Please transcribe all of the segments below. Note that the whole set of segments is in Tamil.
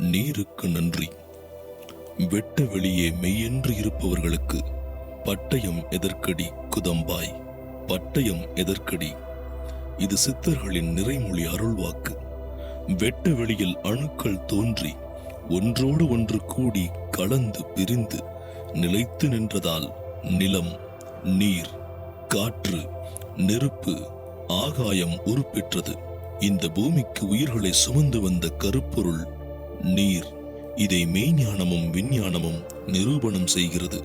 நீருக்கு நன்றி. வெட்ட வெளியே மெய்யென்று இருப்பவர்களுக்கு பட்டயம் எதற்கடி குதம்பாய்? பட்டயம் எதற்கடி? இது சித்தர்களின் நிறைமொழி அருள்வாக்கு. வெட்ட வெளியில் அணுக்கள் தோன்றி ஒன்றோடு ஒன்று கூடி கலந்து பிரிந்து நிலைத்து நின்றதால் நிலம் நீர் காற்று நெருப்பு ஆகாயம் உருப்பெற்றது. இந்த பூமிக்கு உயிர்களை சுமந்து வந்த கருப்பொருள் நீர். இதை மெய்ஞானமும் விஞ்ஞானமும் நிரூபணம் செய்கிறது.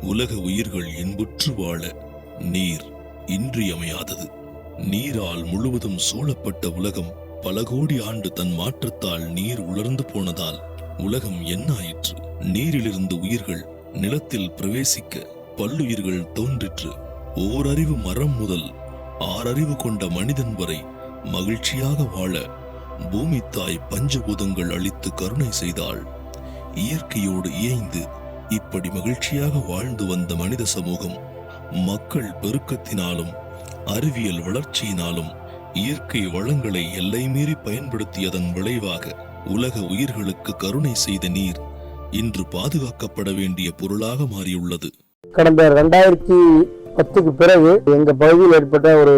உலக உயிர்கள் இன்புற்று வாழ நீர் இன்றியமையாதது. நீரால் முழுவதும் சூழப்பட்ட உலகம் பல கோடி ஆண்டு தன் மாற்றத்தால் நீர் உலர்ந்து போனதால் உலகம் என்னாயிற்று. நீரிலிருந்து உயிர்கள் நிலத்தில் பிரவேசிக்க பல்லுயிர்கள் தோன்றிற்று. ஓரறிவு மரம் முதல் ஆறறிவு கொண்ட மனிதன் வரை மகிழ்ச்சியாக வாழ பூமி தாய் பஞ்சபூதங்கள் அளித்து கருணை செய்தாள். இயற்கையோடு இயைந்து இப்படி மகிழ்ச்சியாக வாழ்ந்து வந்த மனித சமூகம் மக்கள் பெருக்கத்தினாலும் அறிவியல் வளர்ச்சியினாலும் இயற்கை வளங்களை எல்லை மீறி பயன்படுத்தியதன் விளைவாக உலக உயிர்களுக்கு கருணை செய்த நீர் இன்று பாதுகாக்கப்பட வேண்டிய பொருளாக மாறியுள்ளது. கடந்த ரெண்டாயிரத்தி பத்துக்கு பிறகு எங்க பகுதியில் ஏற்பட்ட ஒரு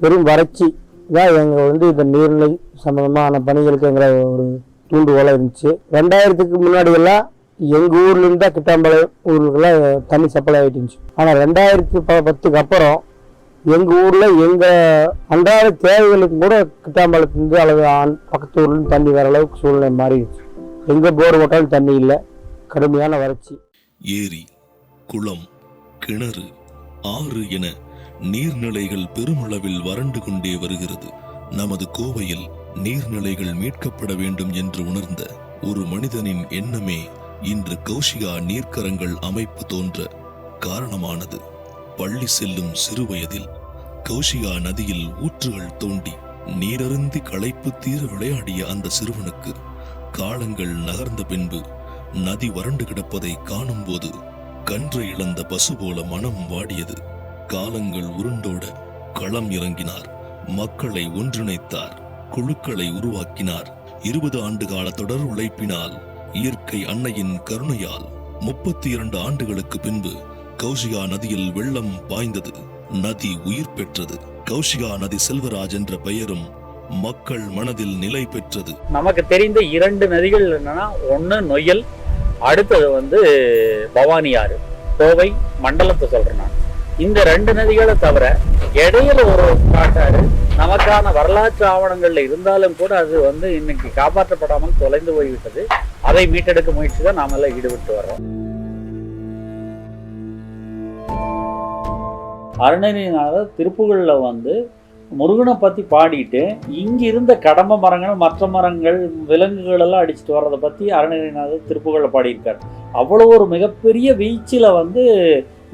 பெரும் வறட்சி தான் எங்கள் வந்து இந்த நீர்நிலை சம்மந்தமான பணிகளுக்கு எங்களை ஒரு தூண்டுகோலாக இருந்துச்சு. ரெண்டாயிரத்துக்கு முன்னாடியெல்லாம் எங்கள் ஊர்லேருந்து தான் கிட்டாம்பாளையம் ஊருக்குலாம் தண்ணி சப்ளை ஆகிட்டு இருந்துச்சு. ஆனால் ரெண்டாயிரத்தி ப- பத்துக்கு அப்புறம் எங்கள் ஊரில் எங்கள் அன்றாட தேவைகளுக்கு கூட கிட்டாம்பாளையத்துலேருந்து அல்லது ஆண் பக்கத்து ஊர்லேருந்து தண்ணி வர அளவுக்கு சூழ்நிலை மாறிடுச்சு. எங்கே போர் போட்டாலும் தண்ணி இல்லை. கடுமையான வறட்சி. ஏரி குளம் கிணறு ஆறு என நீர்நிலைகள் பெருமளவில் வறண்டு கொண்டே வருகிறது. நமது கோவையில் நீர்நிலைகள் மீட்கப்பட வேண்டும் என்று உணர்ந்த ஒரு மனிதனின் எண்ணமே இன்று கௌஷிகா நீர்க்கரங்கள் அமைப்பு தோன்ற காரணமானது. பள்ளி செல்லும் சிறுவயதில் கௌஷிகா நதியில் ஊற்றுகள் தோண்டி நீரருந்தி களைப்பு தீர விளையாடிய அந்த சிறுவனுக்கு காலங்கள் நகர்ந்த பின்பு நதி வறண்டு கிடப்பதை காணும்போது கன்று இழந்த பசு போல மனம் வாடியது. காலங்கள் உருண்டோட களம் இறங்கினார். மக்களை ஒன்றிணைத்தார். குழுக்களை உருவாக்கினார். இருபது ஆண்டு கால தொடர் உழைப்பினால் இயற்கை அன்னையின் கருணையால் முப்பத்தி இரண்டு ஆண்டுகளுக்கு பின்பு கௌஷிகா நதியில் வெள்ளம் பாய்ந்தது. நதி உயிர் பெற்றது. கௌஷிகா நதி செல்வராஜ் என்ற பெயரும் மக்கள் மனதில் நிலை பெற்றது. நமக்கு தெரிந்த இரண்டு நதிகள் என்னன்னா ஒன்று நொய்யல் அடுத்தது வந்து பவானி ஆறு கோவை மண்டலத்தை சொல்றேன் நான். இந்த ரெண்டு நதிகளை தவிர இடையில ஒரு காட்டாறு நமக்கான வரலாற்று ஆவணங்கள்ல இருந்தாலும் கூட அது வந்து இன்னைக்கு காப்பாற்றப்படாமல் தொலைந்து போய்விட்டது. அதை மீட்டெடுக்க முயற்சி தான் நாம எல்லாம் ஈடுபட்டு வர்றோம். அருணகிரிநாதர் திருப்புகள்ல வந்து முருகனை பத்தி பாடிட்டு இங்க இருந்த கடம்ப மரங்கள் மற்ற மரங்கள் விலங்குகள் எல்லாம் அடிச்சுட்டு வர்றதை பத்தி அருணகிரிநாதர் திருப்புகளை பாடியிருக்கார். அவ்வளோ ஒரு மிகப்பெரிய வீச்சில் வந்து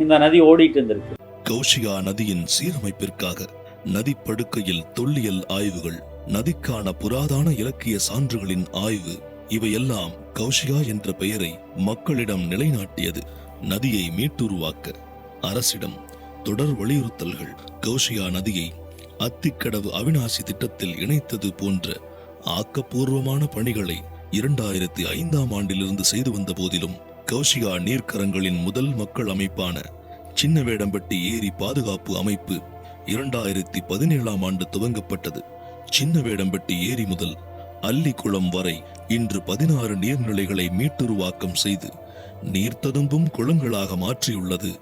இந்த நதி ஓடிட்டு இருந்திருக்கு. கௌஷிகா நதியின் சீரமைப்பிற்காக நதிப்படுக்கையில் தொல்லியல் ஆய்வுகள் நதிக்கான புராதான இலக்கிய சான்றுகளின் ஆய்வு இவையெல்லாம் கௌஷிகா என்ற பெயரை மக்களிடம் நிலைநாட்டியது. நதியை மீட்டுருவாக்க அரசிடம் தொடர் வலியுறுத்தல்கள். கௌஷிகா நதியை அத்திக்கடவு அவிநாசி திட்டத்தில் இணைத்தது போன்ற ஆக்கப்பூர்வமான பணிகளை இரண்டாயிரத்தி ஐந்தாம் ஆண்டிலிருந்து செய்து வந்த போதிலும் கௌஷிகா நீர்க்கரங்களின் முதல் மக்கள் அமைப்பான சின்ன வேடம்பட்டி ஏரி பாதுகாப்பு அமைப்பு இரண்டாயிரத்தி பதினேழாம் ஆண்டு துவங்கப்பட்டது. சின்ன வேடம்பட்டி ஏரி முதல் அல்லிக்குளம் வரை இன்று பதினாறு நீர்நிலைகளை மீட்டுருவாக்கம் செய்து நீர்த்ததும்பும் குளங்களாக மாற்றியுள்ளது.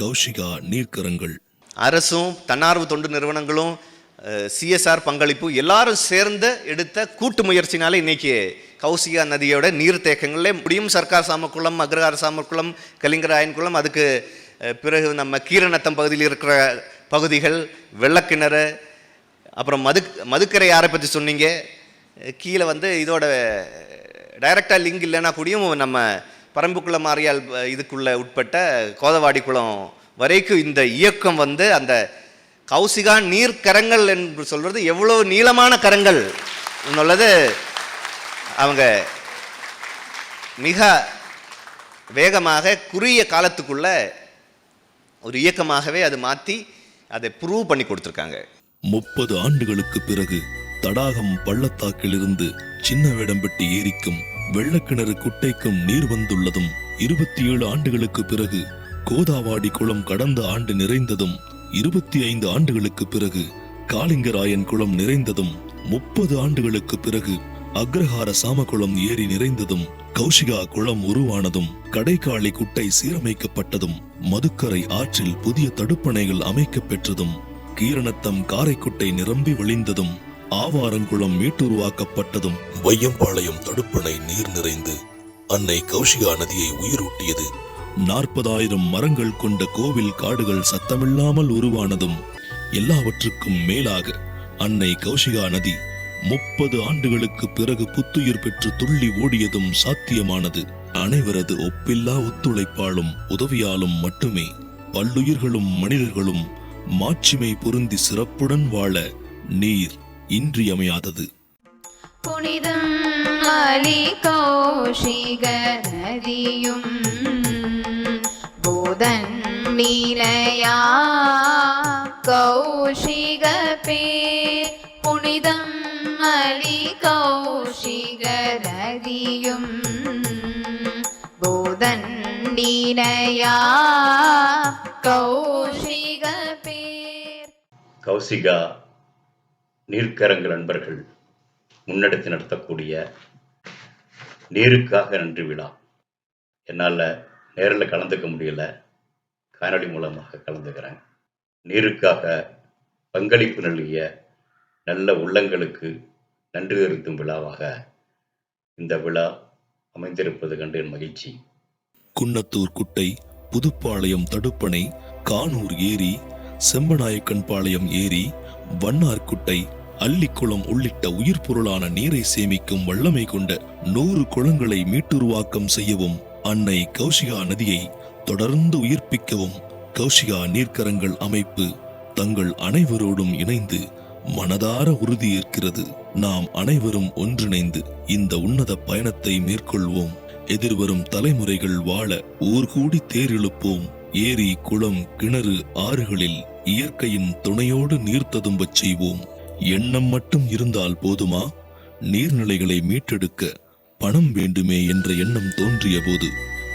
கௌஷிகா நீர்க்கரங்கள். அரசும் தன்னார்வ தொண்டு நிறுவனங்களும் சிஎஸ்ஆர் பங்களிப்பு எல்லாரும் சேர்ந்து எடுத்த கூட்டு முயற்சினால இன்னைக்கு கௌசிகா நதியோட நீர்த்தேக்கங்களே முடியும். சர்க்கார் சாமக்குளம் அக்ரஹார சாமக்குளம் கலிங்கராயன் குளம் அதுக்கு பிறகு நம்ம கீரநத்தம் பகுதியில் இருக்கிற பகுதிகள் வெள்ளக்கிணறு அப்புறம் மது மதுக்கரை யாரை பற்றி சொன்னீங்க. கீழே வந்து இதோட டைரெக்டாக லிங்க் இல்லைன்னா கூடயும் நம்ம பரம்புக்குளம் மாறியால் இதுக்குள்ளே உட்பட்ட கோதவாடி குளம் வரைக்கும் இந்த இயக்கம் வந்து அந்த கௌசிகா நீர்க்கரங்கள் என்று சொல்வது எவ்வளோ நீளமான கரங்கள் உள்ளது அவங்க மிக வேகமாக குறுகிய காலத்துக்குள்ளே ஒரு இயக்கமாகவே அது மாற்றி அதை ப்ரூவ் பண்ணி கொடுத்துருக்காங்க. முப்பது ஆண்டுகளுக்கு பிறகு தடாகம் பள்ளத்தாக்கிலிருந்து சின்ன வேடம்பட்டி ஏரிக்கும் வெள்ளக்கிணறு குட்டைக்கும் நீர் வந்துள்ளதும் இருபத்தி ஏழு ஆண்டுகளுக்கு பிறகு கோதாவாடி குளம் கடந்த ஆண்டு நிறைந்ததும் இருபத்தி ஐந்து ஆண்டுகளுக்கு பிறகு காளிங்கராயன் குளம் நிறைந்ததும் முப்பது ஆண்டுகளுக்கு பிறகு அக்ரஹார சாமகுளம் ஏரி நிறைந்ததும் கௌஷிகா குளம் உருவானதும் கடைக்காளி குட்டை சீரமைக்கப்பட்டதும் மதுக்கரை ஆற்றில் புதிய தடுப்பணைகள் அமைக்கப் பெற்றதும் கீரணத்தம் காரைக்குட்டை நிரம்பி வழிந்ததும் ஆவாரங்குளம் மீட்டுருவாக்கப்பட்டதும் வையம்பாளையம் தடுப்பணை நீர் நிறைந்து அன்னை கௌஷிகா நதியை உயிரூட்டியது. நாற்பதாயிரம் மரங்கள் கொண்ட கோவில் காடுகள் சத்தமில்லாமல் உருவானதும் எல்லாவற்றுக்கும் மேலாக அன்னை கௌஷிகா நதி முப்பது ஆண்டுகளுக்கு பிறகு புத்துயிர் பெற்று துள்ளி ஓடியதும் சாத்தியமானது. அனைவரது ஒப்பில்லா ஒத்துழைப்பாலும் உதவியாலும் மட்டுமே பல்லுயிர்களும் மனிதர்களும் மாட்சிமை பொருந்தி சிறப்புடன் வாழ நீர் இன்றியமையாதது. புனிதம் அலி கௌஷிக நதியும் போதன் நீலையா கௌஷிக அலி கௌஷிக கௌஷிக பேர். கௌசிகா நீர்க்கரங்கள் நண்பர்கள் முன்னெடுத்து நடத்தக்கூடிய நீருக்காக நன்றி விழா. என்னால் நேரில் கலந்துக்க முடியல. காணொலி மூலமாக கலந்துக்கிறேன். நீருக்காக பங்களிப்பு நல்கிய நல்ல உள்ளங்களுக்கு நன்றி தெரிவிக்கும் விழாவாக இந்த விழா அமைந்திருப்பது கண்டு என் மகிழ்ச்சி. குன்னத்தூர் குட்டை புதுப்பாளையம் தடுப்பணை கானூர் ஏரி செம்பநாயக்கன்பாளையம் ஏரி வண்ணார்குட்டை அள்ளிக்குளம் உள்ளிட்ட உயிர் பொருளான நீரை சேமிக்கும் வல்லமை கொண்ட நூறு குளங்களை மீட்டுருவாக்கம் செய்யவும் அன்னை கௌஷிகா நதியை தொடர்ந்து உயிர்ப்பிக்கவும் கௌஷிகா நீர்க்கரங்கள் அமைப்பு தங்கள் அனைவரோடும் இணைந்து மனதார உறுதி ஏற்கிறது நாம் அனைவரும் ஒன்றிணைந்து இந்த உன்னத பயணத்தை மேற்கொள்வோம். எதிர்வரும் தலைமுறைகள் வாழ ஊர் கூடி தேரெழுப்போம். ஏரி குளம் கிணறு ஆறுகளில் இயற்கையின் துணையோடு நீர் ததும்பச் செய்வோம். எண்ணம் மட்டும் இருந்தால் போதுமா? நீர்நிலைகளை மீட்டெடுக்க பணம் வேண்டுமே என்ற எண்ணம் தோன்றிய போது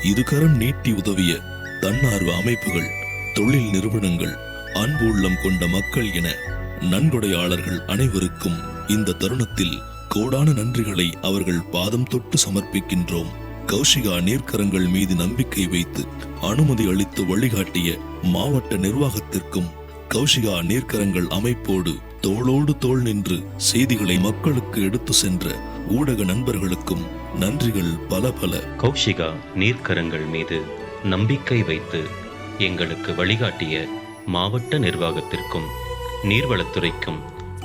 இதுகரம் நீட்டி உதவிய தன்னார்வ அமைப்புகள் தொழில் நிறுவனங்கள் அன்பு உள்ளம் கொண்ட மக்கள் என நன்கொடையாளர்கள் அனைவருக்கும் இந்த தருணத்தில் கோடான நன்றிகளை அவர்கள் பாதம் தொட்டு சமர்ப்பிக்கின்றோம். கௌஷிகா நீர்க்கரங்கள் மீது நம்பிக்கை வைத்து அனுமதி அளித்து வழிகாட்டிய மாவட்ட நிர்வாகத்திற்கும் கௌஷிகா நீர்க்கரங்கள் அமைப்போடு தோளோடு தோள் நின்று செய்திகளை மக்களுக்கு எடுத்து சென்ற ஊடக நண்பர்களுக்கும் நன்றிகள் பல பல. கௌஷிகா நீர்க்கரங்கள் மீது நம்பிக்கை வைத்து எங்களுக்கு வழிகாட்டிய மாவட்ட நிர்வாகத்திற்கும் நீர்வளத்துறைக்கும்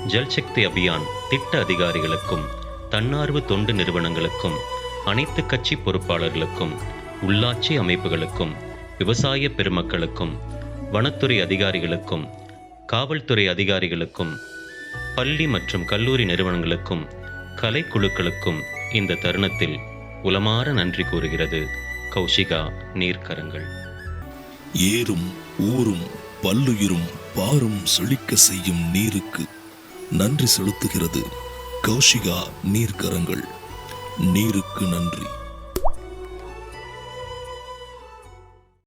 ஜல்சக்தி அபியான் திட்ட அதிகாரிகளுக்கும் தன்னார்வ தொண்டு நிறுவனங்களுக்கும் அனைத்து கட்சி பொறுப்பாளர்களுக்கும் உள்ளாட்சி அமைப்புகளுக்கும் விவசாய பெருமக்களுக்கும் வனத்துறை அதிகாரிகளுக்கும் காவல்துறை அதிகாரிகளுக்கும் பள்ளி மற்றும் கல்லூரி நிறுவனங்களுக்கும் கலைக்குழுக்களுக்கும் இந்த தருணத்தில் உலமாற நன்றி கூறுகிறது. கௌஷிகா நீர்க்கரங்கள். ஏறும் ஊரும் பல்லுயிரும் பாரும் செழிக்க செய்யும் நீருக்கு நன்றி செலுத்துகிறது. கௌஷிகா நீர்க்கரங்கள். நீருக்கு நன்றி.